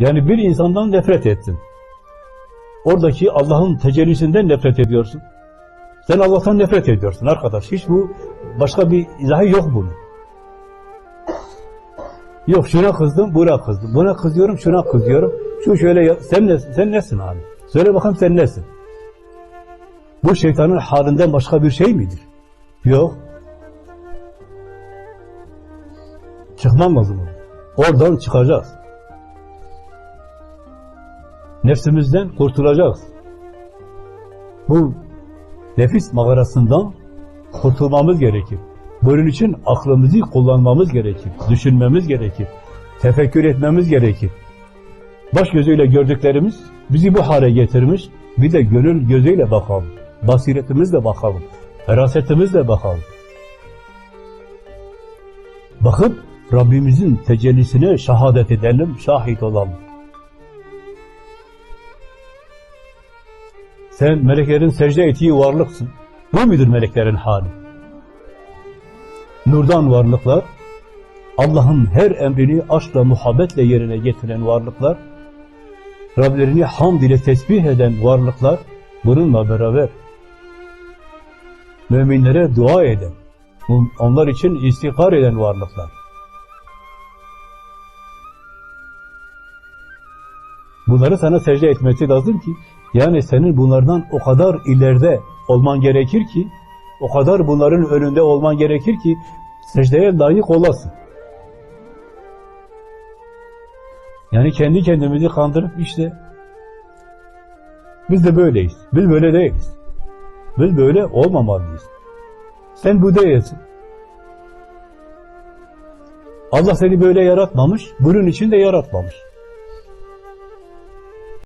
Yani bir insandan nefret ettin. Oradaki Allah'ın tecellisinden nefret ediyorsun. Sen Allah'tan nefret ediyorsun arkadaş. Hiç bu başka bir izahı yok bunun. Yok şuna kızdım, buna kızdım. Buna kızıyorum, şuna kızıyorum. Şu şöyle, sen, ne, sen nesin abi? Söyle bakalım sen nesin? Bu şeytanın halinden başka bir şey midir? Yok. Çıkmam lazım. Oradan çıkacağız. Nefsimizden kurtulacağız. Bu nefis mağarasından kurtulmamız gerekir. Bunun için aklımızı kullanmamız gerekir. Düşünmemiz gerekir. Tefekkür etmemiz gerekir. Baş gözüyle gördüklerimiz bizi bu hale getirmiş. Bir de gönül gözüyle bakalım. Basiretimizle bakalım. Ferasetimizle bakalım. Bakıp Rabbimizin tecellisine şehadet edelim, şahit olalım. Sen meleklerin secde ettiği varlıksın. Bu mudur meleklerin hali? Nurdan varlıklar, Allah'ın her emrini aşkla, muhabbetle yerine getiren varlıklar, Rablerini hamd ile tesbih eden varlıklar, bununla beraber müminlere dua eden, onlar için istiğfar eden varlıklar. Bunları sana secde etmesi lazım ki, yani senin bunlardan o kadar ileride olman gerekir ki, o kadar bunların önünde olman gerekir ki, secdeye layık olasın. Yani kendi kendimizi kandırıp işte, biz de böyleyiz, biz böyle değiliz. Biz böyle olmamalıyız. Sen bu değilsin. Allah seni böyle yaratmamış, bunun için de yaratmamış.